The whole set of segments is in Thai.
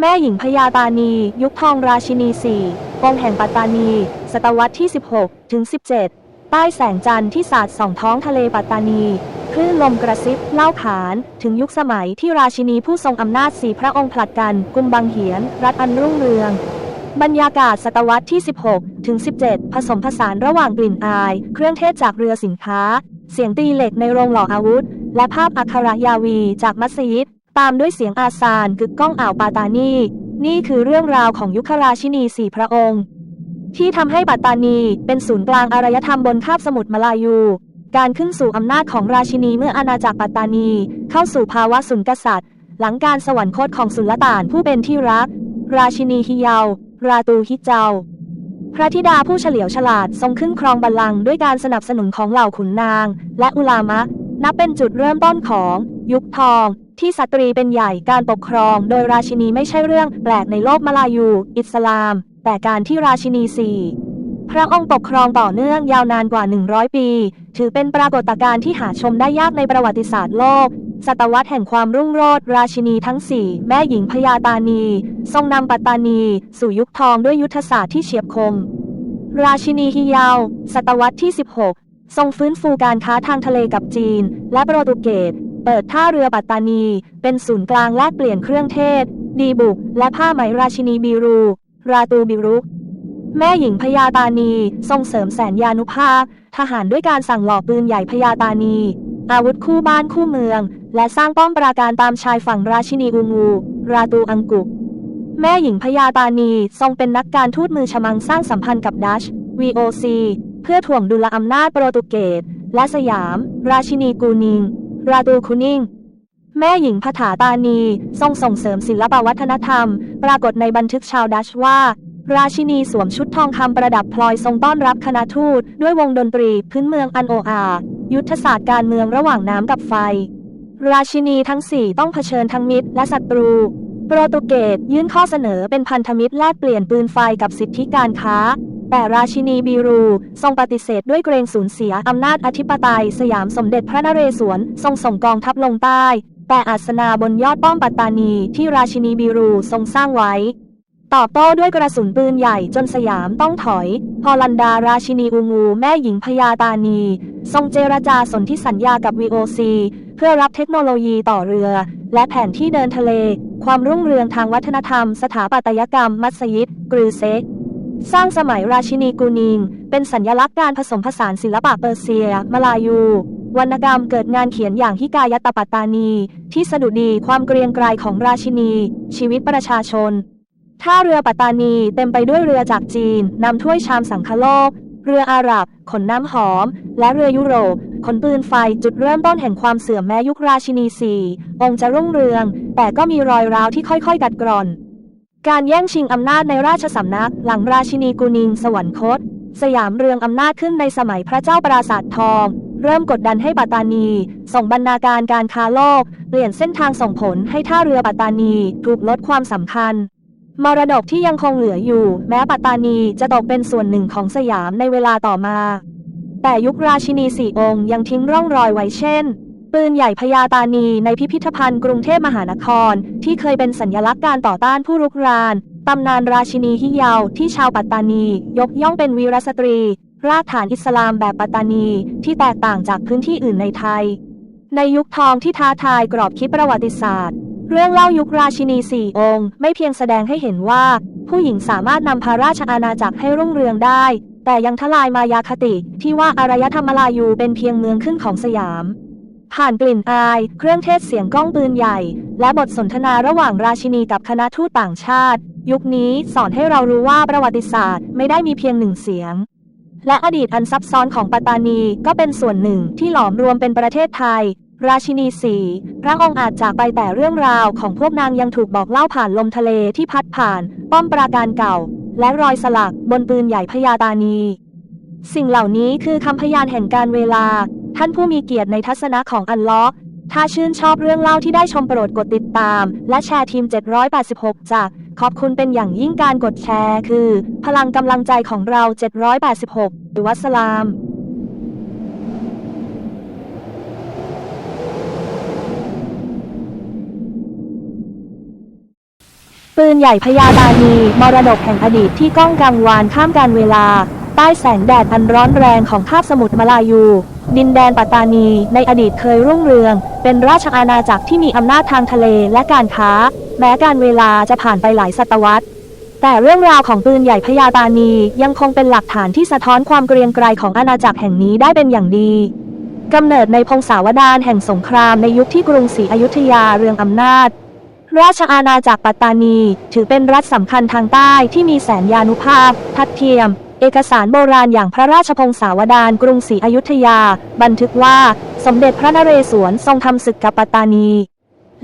แม่หญิงพญาตานี ยุคทองราชินีสี่องค์แห่งปัตตานี ศตวรรษที่ 16 ถึง 17 ใต้แสงจันทร์ที่สาดส่องท้องทะเลปัตตานี คลื่นลมกระซิบเล่าขาน ถึงยุคสมัยที่ราชินีผู้ทรงอำนาจสี่พระองค์ผลัดกัน กุมบังเหียน รัฐอันรุ่งเรือง บรรยากาศศตวรรษที่ 16 ถึง 17 ผสมผสานระหว่างกลิ่นอาย เครื่องเทศจากเรือสินค้า เสียงตีเหล็กในโรงหล่ออาวุธ และภาพอัครยาวีจากมัสยิด ตามด้วยเสียงอาซานกึกก้องอ่าวปาตานี นี่คือเรื่องราวของยุคราชินีสี่พระองค์ ที่ทำให้ปัตตานีเป็นศูนย์กลางอารยธรรมบนคาบสมุทรมาลายู การขึ้นสู่อำนาจของราชินีเมื่ออาณาจักรปัตตานี เข้าสู่ภาวะสุนกษัตริย์ หลังการสวรรคตของสุลต่านผู้เป็นที่รัก ราชินีฮิเยาราตูฮิเจาพระธิดาผู้เฉลียวฉลาดทรงขึ้นครองบัลลังก์ด้วยการสนับสนุนของเหล่าขุนนาง และอุลามะ นับเป็นจุดเริ่มต้นของ ยุคทอง ที่สตรีเป็นใหญ่การปกครองโดยราชินีไม่ใช่เรื่องแปลกในโลกมาลายู อิสลาม แต่การที่ราชินีสี่พระองค์ปกครองต่อเนื่องยาวนานกว่า 100 ปี ถือเป็นปรากฏการณ์ที่หาชมได้ยากในประวัติศาสตร์โลก ศตวรรษแห่งความรุ่งโรจน์ราชินีทั้งสี่แม่หญิงพญาตานี ทรงนำปัตตานี สู่ยุคทองด้วยยุทธศาสตร์ที่เฉียบคม ราชินีฮิยาว ศตวรรษที่ 16 ทรงฟื้นฟูการค้าทางทะเลกับจีน และโปรตุเกส เปิดท่าเรือปัตตานี เป็นศูนย์กลางแลกเปลี่ยนเครื่องเทศ ดีบุก และผ้าไหมราชินีบีรู ราตูบิรุก แม่หญิงพญาตานี ทรงเสริมแสนยานุภาพ ทหารด้วยการสั่งหล่อปืนใหญ่พญาตานี อาวุธคู่บ้านคู่เมือง และสร้างป้อมปราการตามชายฝั่งราชินีอูงู ราตูอังกุก แม่หญิงพญาตานีทรงเป็นนักการทูตมือฉมังสร้างสัมพันธ์กับดัช VOC เพื่อถ่วงดุลอำนาจโปรตุเกสและสยาม ราชินีกูนิง ราตูคุนิงแม่หญิงพถาตานี ทรงส่งเสริมศิลปวัฒนธรรม ปรากฏในบันทึกชาวดัชว่า ราชินีสวมชุดทองคำประดับพลอยทรงต้อนรับคณะทูต ด้วยวงดนตรีพื้นเมืองอันโออา ยุทธศาสตร์การเมืองระหว่างน้ำกับไฟ ราชินีทั้งสี่ต้องเผชิญทั้งมิตรและศัตรู โปรตุเกสยื่นข้อเสนอเป็นพันธมิตรแลกเปลี่ยนปืนไฟกับสิทธิการค้า แต่ราชินีบีรู ทรงปฏิเสธด้วยเกรงสูญเสียอำนาจอธิปไตย สยามสมเด็จพระนเรศวรทรงส่งกองทัพลงใต้ แต่อาสนาบนยอดป้อมปัตตานีที่ราชินีบีรูทรงสร้างไว้ ตอบโต้ด้วยกระสุนปืนใหญ่จนสยามต้องถอย พอลันดาราชินีอูงูแม่หญิงพญาตานี ทรงเจรจาสนธิสัญญากับ VOC เพื่อรับเทคโนโลยีต่อเรือ และแผนที่เดินทะเล ความรุ่งเรืองทางวัฒนธรรม สถาปัตยกรรม มัสยิดกรือเซก สร้างสมัยราชินีกูนิง เป็นสัญญลักษณ์การผสมผสานศิลปะเปอร์เซียมาลายู วรรณกรรมเกิดงานเขียนอย่างฮิกายตปัตตานี ที่สะดุดีความเกรียงไกรของราชินี ชีวิตประชาชน ท่าเรือปัตตานีเต็มไปด้วยเรือจากจีนนำถ้วยชามสังคโลก เรืออาหรับ ขนน้ำหอม และเรือยุโรป ขนปืนไฟจุดเริ่มต้นแห่งความเสื่อมแม้ยุคราชินีสี่องค์จะรุ่งเรือง แต่ก็มีรอยร้าวที่ค่อยๆ กัดกร่อน การแย่งชิงอำนาจในราชสำนัก หลังราชินีกุนิงสวรรคต สยามเรืองอำนาจขึ้นในสมัยพระเจ้าปราสาททอง เริ่มกดดันให้ปัตตานี ส่งบรรณาการการค้าโลก เปลี่ยนเส้นทางส่งผลให้ท่าเรือปัตตานีถูกลดความสำคัญ มรดกที่ยังคงเหลืออยู่ แม้ปัตตานีจะตกเป็นส่วนหนึ่งของสยามในเวลาต่อมา แต่ยุคราชินีสี่องค์ยังทิ้งร่องรอยไว้เช่น ปืนใหญ่พญาตานีในพิพิธภัณฑ์กรุงเทพมหานคร ที่เคยเป็นสัญลักษณ์การต่อต้านผู้รุกรานตำนานราชินีฮิเยาที่ชาวปัตตานี ยกย่องเป็นวีรสตรี รากฐานอิสลามแบบปัตตานี ที่แตกต่างจากพื้นที่อื่นในไทย ในยุคทองที่ท้าทายกรอบคิดประวัติศาสตร์ เรื่องเล่ายุคราชินีสี่องค์ ไม่เพียงแสดงให้เห็นว่า ผู้หญิงสามารถนำพระราชอาณาจักรให้รุ่งเรืองได้ แต่ยังทลายมายาคติที่ว่าอารยธรรมมาลายูเป็นเพียงเมืองขึ้นของสยาม ผ่านกลิ่นอาย เครื่องเทศเสียงก้องปืนใหญ่ และบทสนทนาระหว่างราชินีกับคณะทูตต่างชาติ ยุคนี้สอนให้เรารู้ว่าประวัติศาสตร์ไม่ได้มีเพียงหนึ่งเสียง และอดีตอันซับซ้อนของปัตตานีก็เป็นส่วนหนึ่งที่หลอมรวมเป็นประเทศไทย ราชินีสีพระองค์อาจจากไปแต่เรื่องราวของพวกนางยังถูกบอกเล่าผ่านลมทะเลที่พัดผ่าน ป้อมปราการเก่า และรอยสลักบนปืนใหญ่พญาตานีสิ่งเหล่านี้คือคำพยานแห่งการเวลา ท่านผู้มีเกียรติในทัศนะของอัลเลอฮ์ถ้าชื่นชอบเรื่องเล่าที่ได้ชมโปรดกดติดตาม และแชร์ทีม 786 จาก ขอบคุณเป็นอย่างยิ่งการกดแชร์ คือ พลังกำลังใจของเรา 786หรือวัสสลามปืนใหญ่พญาตานีมรดกแห่งอดีตที่ก้องกังวานข้ามการเวลา ใต้แสงแดดอันร้อนแรงของคาบสมุทรมาลายู ดินแดนปัตตานี ในอดีตเคยรุ่งเรือง เป็นราชอาณาจักรที่มีอำนาจทางทะเลและการค้า แม้การเวลาจะผ่านไปหลายศตวรรษ แต่เรื่องราวของปืนใหญ่พญาตานียังคงเป็นหลักฐานที่สะท้อนความเกรียงไกรของอาณาจักรแห่งนี้ได้เป็นอย่างดีกำเนิดในพงศาวดารแห่งสงครามในยุคที่กรุงศรีอยุธยาเรืองอำนาจ ราชอาณาจักรปัตตานี ถือเป็นรัฐสำคัญทางใต้ที่มีแสนยานุภาพ ทัดเทียม เอกสารโบราณอย่างพระราชพงศาวดารกรุงศรีอยุธยา บันทึกว่า สมเด็จพระนเรศวรทรงทำศึกกับปัตตานี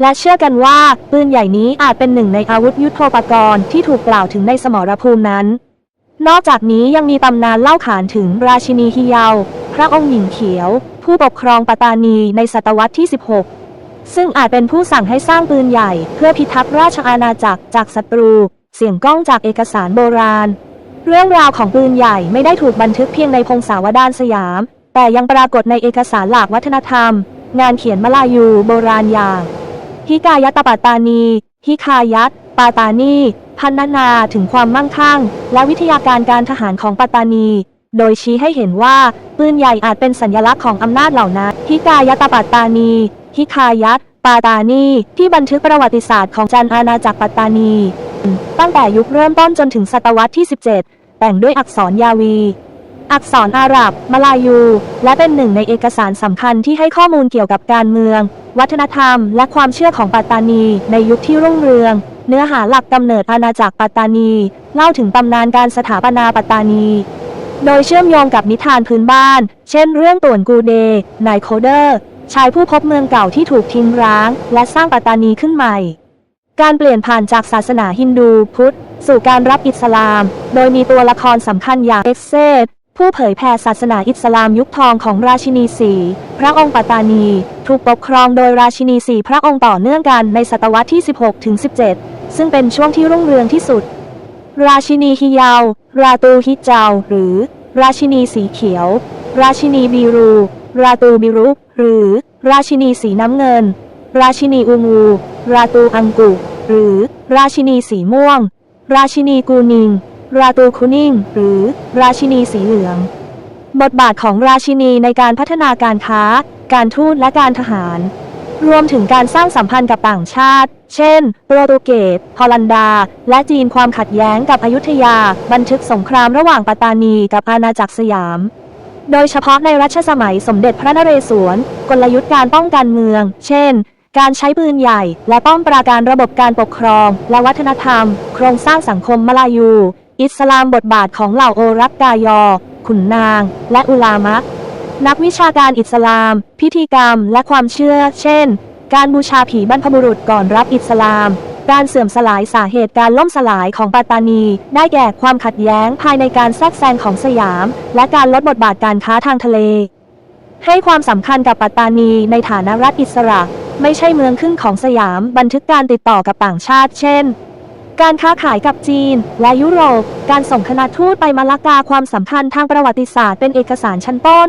และเชื่อกันว่า ปืนใหญ่นี้อาจเป็นหนึ่งในอาวุธยุทโธปกรณ์ที่ถูกกล่าวถึงในสมรภูมินั้น นอกจากนี้ยังมีตำนานเล่าขานถึงราชินีฮิยาพระองค์หญิงเขียว ผู้ปกครองปัตตานีในศตวรรษที่ 16 ซึ่งอาจเป็นผู้สั่งให้สร้างปืนใหญ่ เพื่อพิทักษ์ราชอาณาจักรจากศัตรู เสียงก้องจากเอกสารโบราณ เรื่องราวของปืนใหญ่ไม่ได้ถูกบันทึกเพียงในพงศาวดารสยาม แต่ยังปรากฏในเอกสารหลักวัฒนธรรม งานเขียนมลายูโบราณอย่างฮิกายะตปัตานีฮิคายัตปาตานี พันนานาถึงความมั่งคั่ง และวิทยาการการทหารของปัตานี โดยชี้ให้เห็นว่า ปืนใหญ่อาจเป็นสัญลักษณ์ของอำนาจเหล่านั้นฮิกายะตปัตานีฮิคายัตปาตานี ที่บันทึกประวัติศาสตร์ของจันอาณาจักรปัตตานี ตั้งแต่ยุคเริ่มต้นจนถึงศตวรรษที่ 17 แต่งด้วยอักษรยาวี อักษรอาหรับมาลายู และเป็นหนึ่งในเอกสารสำคัญที่ให้ข้อมูลเกี่ยวกับการเมือง วัฒนธรรม และความเชื่อของปัตตานี ในยุคที่รุ่งเรือง เนื้อหาหลักกำเนิดอาณาจักรปัตตานี เล่าถึงตำนานการสถาปนาปัตตานี โดยเชื่อมโยงกับนิทานพื้นบ้าน เช่น เรื่องต่วนกูเดนายโคเดอร์ ชายผู้พบเมืองเก่าที่ถูกทิ้งร้าง และสร้างปัตตานีขึ้นใหม่ การเปลี่ยนผ่านจากศาสนาฮินดูพุทธ สู่การรับอิสลาม โดยมีตัวละครสำคัญอย่างเอ็กเซดผู้เผยแผ่ศาสนาอิสลามยุคทองของราชินีสีพระองค์ปตานี ถูกปกครองโดยราชินีสีพระองค์ต่อเนื่องกันในศตวรรษที่ 16ถึง17 ซึ่งเป็นช่วงที่รุ่งเรืองที่สุด ราชินีฮิยาว ราตูฮิเจาหรือ ราชินีสีเขียว ราชินีบีรู ราตูบิรุ หรือ ราชินีสีน้ำเงิน ราชินีอูงู ราตูอังกุ หรือ ราชินีสีม่วง ราชินีกูนิง ราตูคุนิง หรือ ราชินีสีเหลือง บทบาทของราชินีในการพัฒนาการค้า การทูตและการทหาร รวมถึงการสร้างสัมพันธ์กับต่างชาติ เช่น โปรตุเกส ฮอลันดา และจีนความขัดแย้งกับอยุธยา บันทึกสงครามระหว่างปัตตานีกับอาณาจักรสยามโดยเฉพาะในรัชสมัยสมเด็จพระนเรศวร กลยุทธ์การป้องกันเมือง เช่น การใช้ปืนใหญ่ และป้อมปราการระบบการปกครอง และวัฒนธรรม โครงสร้างสังคมมลายู อิสลามบทบาทของเหล่าโอรักกายอ ขุนนาง และอุลามะนักวิชาการอิสลาม พิธีกรรม และความเชื่อ เช่น การบูชาผีบรรพบุรุษก่อนรับอิสลาม การเสื่อมสลายสาเหตุการล่มสลายของปัตตานี ได้แก่ความขัดแย้งภายในการแทรกแซงของสยาม และการลดบทบาทการค้าทางทะเล ให้ความสำคัญกับปัตตานีในฐานะรัฐอิสระ ไม่ใช่เมืองขึ้นของสยามบันทึกการติดต่อกับต่างชาติ เช่น การค้าขายกับจีน และยุโรป การส่งคณะทูตไปมาลากาความสำคัญทางประวัติศาสตร์เป็นเอกสารชั้นต้น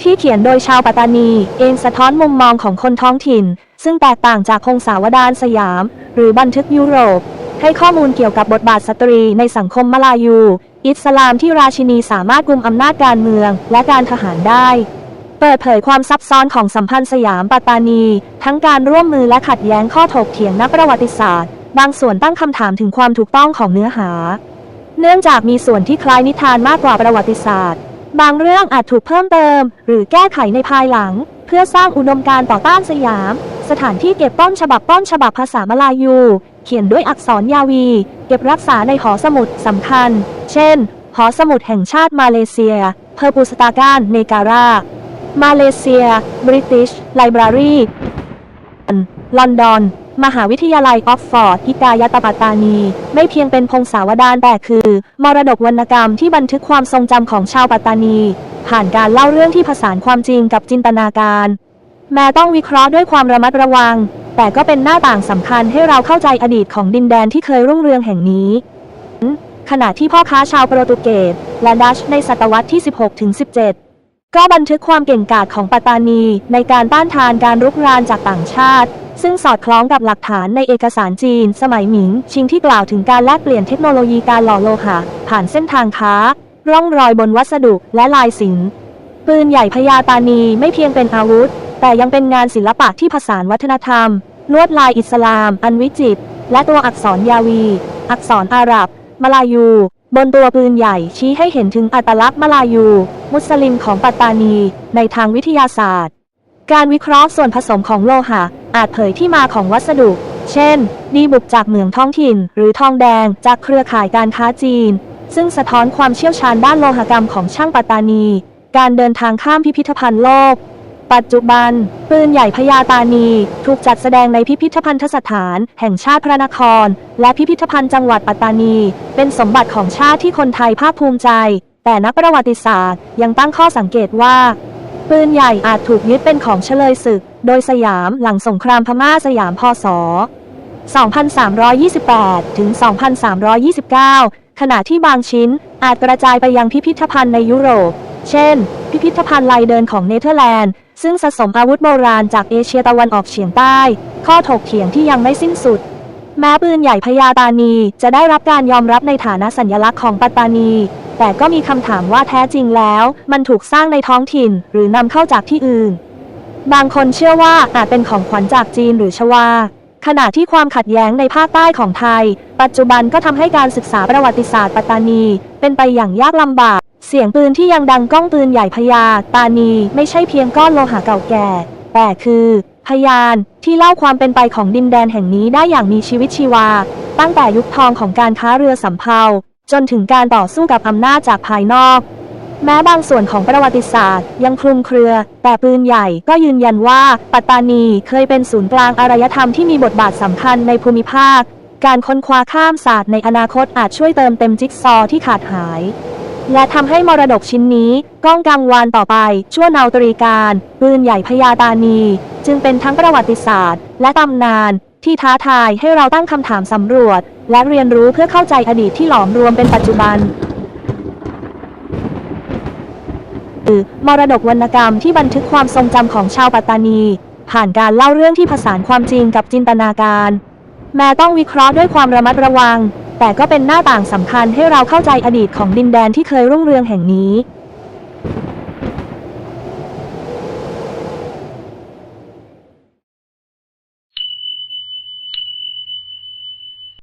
ที่เขียนโดยชาวปัตตานี เองสะท้อนมุมมองของคนท้องถิ่น ซึ่งแตกต่างจากพงศาวดารสยาม หรือบันทึกยุโรป ให้ข้อมูลเกี่ยวกับบทบาทสตรีในสังคมมาลายู อิสลามที่ราชินีสามารถกุมอำนาจการเมืองและการทหารได้ เปิดเผยความซับซ้อนของสัมพันธ์สยามปัตตานี ทั้งการร่วมมือและขัดแย้งข้อถกเถียงนักประวัติศาสตร์ บางส่วนตั้งคำถามถึงความถูกต้องของเนื้อหา เนื่องจากมีส่วนที่คล้ายนิทานมากกว่าประวัติศาสตร์ บางเรื่องอาจถูกเพิ่มเติม หรือแก้ไขในภายหลัง เพื่อสร้างอุดมการณ์ต่อต้านสยาม สถานที่เก็บต้นฉบับต้นฉบับภาษามลายู เขียนด้วยอักษรยาวี เก็บรักษาในหอสมุดสำคัญ เช่น หอสมุดแห่งชาติมาเลเซีย เพอร์ปูสตาการเนการา มาเลเซีย บริติช ไลบรารีลอนดอน มหาวิทยาลัยออกฟอร์ดฮิกายตปัตตานี ไม่เพียงเป็นพงศาวดารแต่คือ มรดกวรรณกรรมที่บันทึกความทรงจำของชาวปัตตานี ผ่านการเล่าเรื่องที่ผสานความจริงกับจินตนาการ แม้ต้องวิเคราะห์ด้วยความระมัดระวัง แต่ก็เป็นหน้าต่างสำคัญให้เราเข้าใจอดีตของดินแดนที่เคยรุ่งเรืองแห่งนี้ ขณะที่พ่อค้าชาวโปรตุเกสและดัชในศตวรรษที่ 16ถึง17 ก็บันทึกความเก่งกาจของปัตตานี ในการต้านทานการรุกรานจากต่างชาติ ซึ่งสอดคล้องกับหลักฐานในเอกสารจีน สมัยหมิง ชิงที่กล่าวถึงการแลกเปลี่ยนเทคโนโลยีการหล่อโลหะผ่านเส้นทางค้า ร่องรอยบนวัสดุและลายศิลป์ปืนใหญ่พญาตานีไม่เพียงเป็นอาวุธ แต่ยังเป็นงานศิลปะที่ผสานวัฒนธรรม ลวดลายอิสลาม อันวิจิตรและตัวอักษรยาวี อักษรอาหรับ มลายู บนตัวปืนใหญ่ชี้ให้เห็นถึงอัตลักษณ์มลายู มุสลิมของปัตตานี ในทางวิทยาศาสตร์ การวิเคราะห์ส่วนผสมของโลหะ อาจเผยที่มาของวัสดุ เช่น ดีบุกจากเหมืองท้องถิ่น หรือทองแดงจากเครือข่ายการค้าจีน ซึ่งสะท้อนความเชี่ยวชาญด้านโลหกรรมของช่างปัตตานี การเดินทางข้ามพิพิธภัณฑ์โลก ปัจจุบัน ปืนใหญ่พญาตานี ถูกจัดแสดงในพิพิธภัณฑสถาน แห่งชาติพระนคร และพิพิธภัณฑ์จังหวัดปัตตานี เป็นสมบัติของชาติที่คนไทยภาคภูมิใจ แต่นักประวัติศาสตร์ ยังตั้งข้อสังเกตว่า ปืนใหญ่อาจถูกยึดเป็นของเฉลยศึก โดยสยามหลังสงครามพม่าสยามพศ 2328 ถึง 2329 ขณะที่บางชิ้นอาจกระจายไปยังพิพิธภัณฑ์ในยุโรป เช่น พิพิธภัณฑ์ลายเดินของเนเธอร์แลนด์ ซึ่งสะสมอาวุธโบราณจากเอเชียตะวันออกเฉียงใต้ ข้อถกเถียงที่ยังไม่สิ้นสุด แม้ปืนใหญ่พญาตานีจะได้รับการยอมรับในฐานะสัญลักษณ์ของปัตตานี แต่ก็มีคำถามว่าแท้จริงแล้ว มันถูกสร้างในท้องถิ่นหรือนำเข้าจากที่อื่น บางคนเชื่อว่าอาจเป็นของขวัญจากจีนหรือชวาขณะที่ความขัดแย้งในภาคใต้ของไทย ปัจจุบันก็ทำให้การศึกษาประวัติศาสตร์ปัตตานี เป็นไปอย่างยากลำบาก เสียงปืนที่ยังดังก้องปืนใหญ่พญาตานีไม่ใช่เพียงก้อนโลหะเก่าแก่ แต่คือ พยานที่เล่าความเป็นไปของดินแดนแห่งนี้ได้อย่างมีชีวิตชีวา ตั้งแต่ยุคทองของการค้าเรือสำเภาจนถึงการต่อสู้กับอำนาจจากภายนอก แม้บางส่วนของประวัติศาสตร์ ยังคลุมเครือ แต่ปืนใหญ่ก็ยืนยันว่า ปัตตานีเคยเป็นศูนย์กลางอารยธรรมที่มีบทบาทสำคัญในภูมิภาค การค้นคว้าข้ามศาสตร์ในอนาคตอาจช่วยเติมเต็มจิ๊กซอที่ขาดหาย และทำให้มรดกชิ้นนี้ก้องกังวานต่อไปชั่วนาตรีการปืนใหญ่พญาตานี จึงเป็นทั้งประวัติศาสตร์ และตำนานที่ท้าทายให้เราตั้งคำถามสำรวจ และเรียนรู้เพื่อเข้าใจอดีตที่หลอมรวมเป็นปัจจุบันคือมรดกวรรณกรรมที่บันทึกความทรงจำของชาวปัตตานี ผ่านการเล่าเรื่องที่ผสานความจริงกับจินตนาการ แม้ต้องวิเคราะห์ด้วยความระมัดระวัง แต่ก็เป็นหน้าต่างสำคัญให้เราเข้าใจอดีตของดินแดนที่เคยรุ่งเรืองแห่งนี้